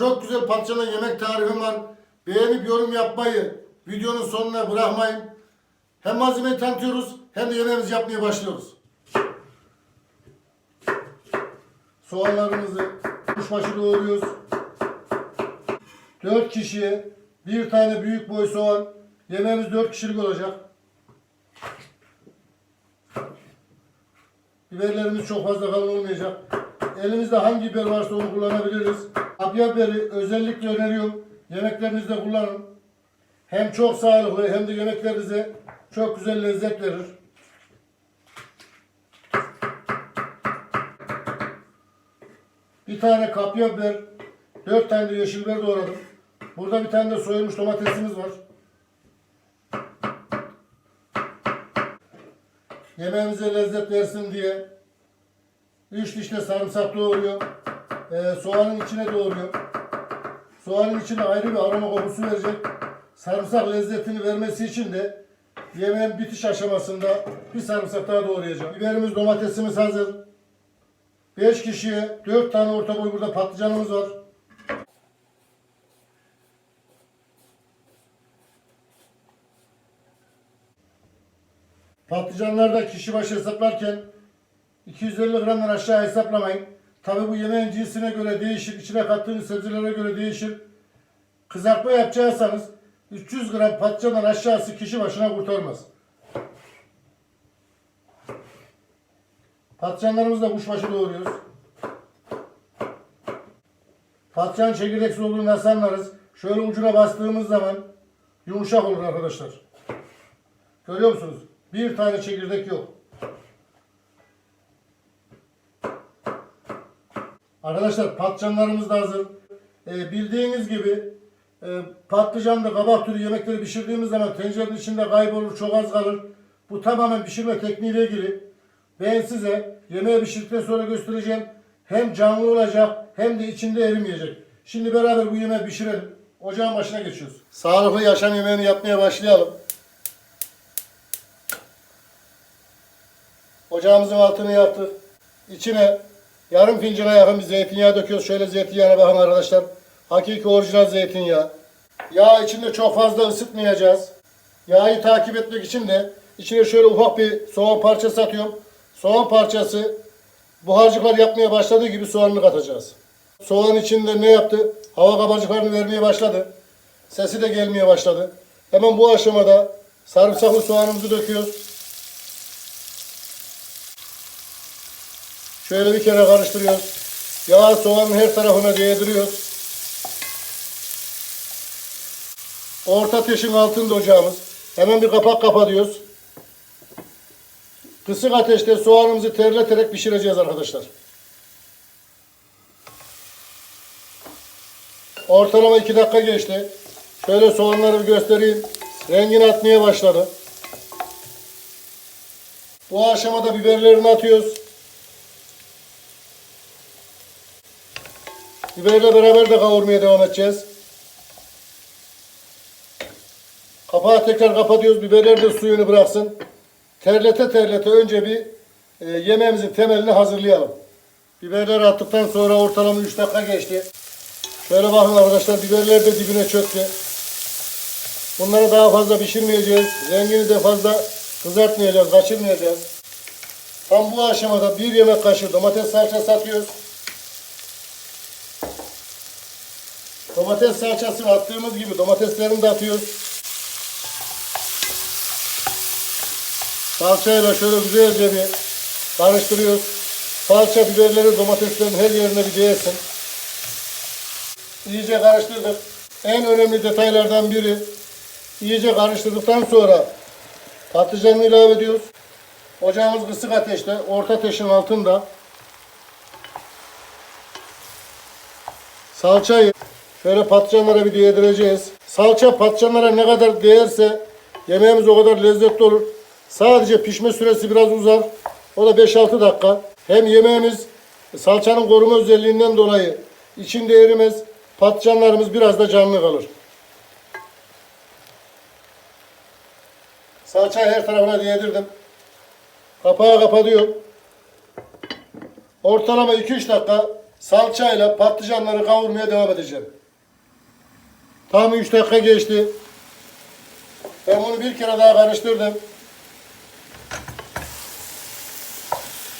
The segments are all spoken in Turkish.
Çok güzel patlıcanla yemek tarifim var. Beğenip yorum yapmayı videonun sonuna bırakmayın. Hem malzemeyi tanıtıyoruz hem de yemeğimizi yapmaya başlıyoruz. Soğanlarımızı kuşbaşı doğruyoruz. 4 kişiye bir tane büyük boy soğan. Yemeğimiz 4 kişilik olacak. Biberlerimiz çok fazla kalın olmayacak. Elimizde hangi biber varsa onu kullanabiliriz. Kapya biberi özellikle öneriyorum. Yemeklerinizde kullanın. Hem çok sağlıklı hem de yemeklerinize çok güzel lezzet verir. Bir tane kapya biber, dört tane de yeşil biber doğradım. Burada bir tane de soyulmuş domatesimiz var. Yemeğimize lezzet versin diye üç diş de sarımsak doğruyor. Ee, soğanın içine doğruyor. Soğanın içine ayrı bir aroma kokusu verecek. Sarımsak lezzetini vermesi için de yemeğin bitiş aşamasında bir sarımsak daha doğrayacağım. Biberimiz, domatesimiz hazır. 5 kişiye 4 tane orta boy burada patlıcanımız var. Patlıcanlarda kişi başı hesaplarken 250 gramdan aşağı hesaplamayın. Tabi bu yemeğin cinsine göre değişir, içine kattığınız sebzelere göre değişir. Kızartma yapacaksanız 300 gram patlıcandan aşağısı kişi başına kurtarmaz. Patlıcanlarımızı da kuşbaşı doğruyoruz. Patlıcan çekirdeksiz olduğunu nasıl anlarız? Şöyle ucuna bastığımız zaman yumuşak olur arkadaşlar. Görüyor musunuz? Bir tane çekirdek yok. Arkadaşlar patlıcanlarımız da hazır. Ee, bildiğiniz gibi e, patlıcan da kabak türü yemekleri pişirdiğimiz zaman tencerenin içinde kaybolur, çok az kalır. Bu tamamen pişirme tekniğiyle ilgili. Ben size yemeği pişirdikten sonra göstereceğim. Hem canlı olacak hem de içinde erimeyecek. Şimdi beraber bu yemeği pişirelim. Ocağın başına geçiyoruz. Sağlıklı yaşam yemeğini yapmaya başlayalım. Ocağımızın altını yaktık. İçine yarım fincana yakın bir zeytinyağı döküyoruz. Şöyle zeytinyağına bakın arkadaşlar. Hakiki orijinal zeytinyağı. Yağ içinde çok fazla ısıtmayacağız. Yağı takip etmek için de içine şöyle ufak bir soğan parçası atıyorum. Soğan parçası buharcıklar yapmaya başladığı gibi soğanını katacağız. Soğan içinde ne yaptı? Hava kabarcıklarını vermeye başladı. Sesi de gelmeye başladı. Hemen bu aşamada sarımsaklı soğanımızı döküyoruz. Şöyle bir kere karıştırıyoruz. Yağ soğanın her tarafına değdiriyoruz. Orta ateşin altında ocağımız. Hemen bir kapak kapatıyoruz. Kısık ateşte soğanımızı terleterek pişireceğiz arkadaşlar. Ortalama 2 dakika geçti. Şöyle soğanları göstereyim. Rengini atmaya başladı. Bu aşamada biberlerini atıyoruz. Biberle beraber de kavurmaya devam edeceğiz. Kapağı tekrar kapatıyoruz. Biberler de suyunu bıraksın. Terlete terlete önce bir e, yemeğimizin temelini hazırlayalım. Biberleri attıktan sonra ortalama 3 dakika geçti. Şöyle bakın arkadaşlar biberler de dibine çöktü. Bunları daha fazla pişirmeyeceğiz. Rengini de fazla kızartmayacağız, kaçırmayacağız. Tam bu aşamada bir yemek kaşığı domates salçası atıyoruz. Domates salçasını attığımız gibi domateslerini de atıyoruz. Salçayla şöyle güzelce bir karıştırıyoruz. Salça biberleri domateslerin her yerine bir değsin. İyice karıştırdık. En önemli detaylardan biri iyice karıştırdıktan sonra patlıcanı ilave ediyoruz. Ocağımız kısık ateşte, orta ateşin altında. Salçayı şöyle patlıcanlara bir değdireceğiz. Salça patlıcanlara ne kadar değerse yemeğimiz o kadar lezzetli olur. Sadece pişme süresi biraz uzar. O da 5-6 dakika. Hem yemeğimiz salçanın koruma özelliğinden dolayı içinde erimez. Patlıcanlarımız biraz da canlı kalır. Salçayı her tarafına değdirdim. Kapağı kapatıyorum. Ortalama 2-3 dakika salçayla patlıcanları kavurmaya devam edeceğim. Tam 3 dakika geçti. Ben bunu bir kere daha karıştırdım.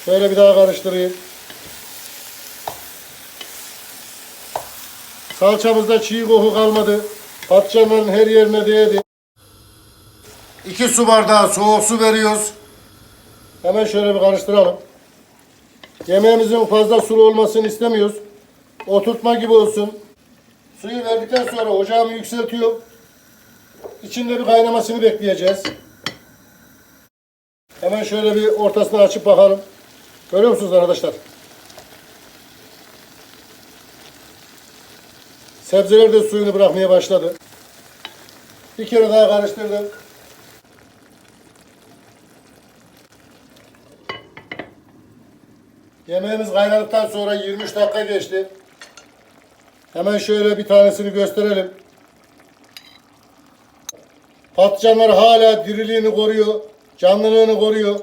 Şöyle bir daha karıştırayım. Salçamızda çiğ koku kalmadı. Patlıcanların her yerine değdi. 2 su bardağı soğuk su veriyoruz. Hemen şöyle bir karıştıralım. Yemeğimizin fazla sulu olmasını istemiyoruz. Oturtma gibi olsun. Suyu verdikten sonra ocağımı yükseltiyorum. İçinde bir kaynamasını bekleyeceğiz. Hemen şöyle bir ortasını açıp bakalım. Görüyor musunuz arkadaşlar? Sebzeler de suyunu bırakmaya başladı. Bir kere daha karıştırdım. Yemeğimiz kaynadıktan sonra 23 dakika geçti. Hemen şöyle bir tanesini gösterelim. Patlıcanlar hala diriliğini koruyor, canlılığını koruyor.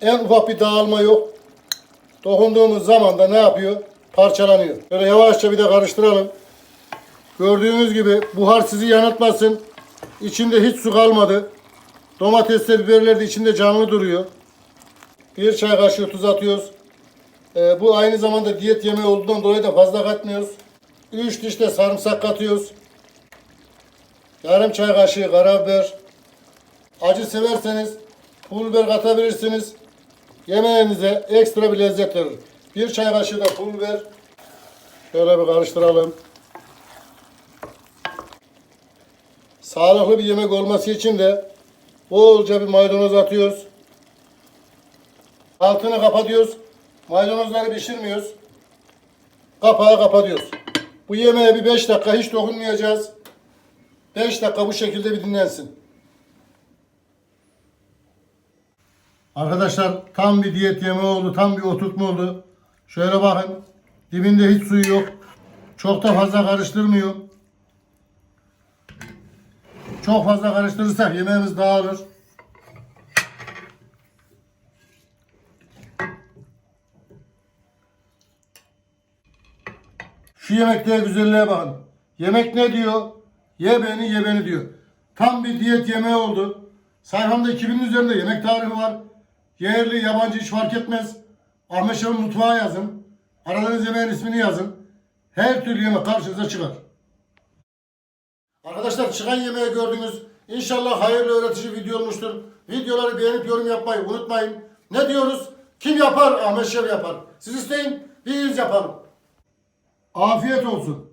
En ufak bir dağılma yok. Dokunduğumuz zaman da ne yapıyor? Parçalanıyor. Böyle yavaşça bir de karıştıralım. Gördüğünüz gibi buhar sizi yanıltmasın. İçinde hiç su kalmadı. Domatesler, biberler de içinde canlı duruyor. Bir çay kaşığı tuz atıyoruz. Ee, bu aynı zamanda diyet yemeği olduğundan dolayı da fazla katmıyoruz. 3 diş de sarımsak katıyoruz. Yarım çay kaşığı karabiber. Acı severseniz pul biber katabilirsiniz. Yemeğinize ekstra bir lezzet verir. Bir çay kaşığı da pul biber. Şöyle bir karıştıralım. Sağlıklı bir yemek olması için de bolca bir maydanoz atıyoruz. Altını kapatıyoruz. Maydanozları pişirmiyoruz. Kapağı kapatıyoruz. Bu yemeğe bir 5 dakika hiç dokunmayacağız. 5 dakika bu şekilde bir dinlensin. Arkadaşlar tam bir diyet yemeği oldu. Tam bir oturtma oldu. Şöyle bakın. Dibinde hiç suyu yok. Çok da fazla karıştırmıyor. Çok fazla karıştırırsak yemeğimiz dağılır. Şu yemekte güzelliğe bakın. Yemek ne diyor? Ye beni ye beni diyor. Tam bir diyet yemeği oldu. Sayfamda 2000'in üzerinde yemek tarifi var. Yerli, yabancı hiç fark etmez. Ahmet Şev'in mutfağı yazın. Aradığınız yemeğin ismini yazın. Her türlü yemek karşınıza çıkar. Arkadaşlar çıkan yemeği gördünüz. İnşallah hayırlı öğretici video olmuştur. Videoları beğenip yorum yapmayı unutmayın. Ne diyoruz? Kim yapar? Ahmet Şev yapar. Siz isteyin, biz yapalım. Afiyet olsun.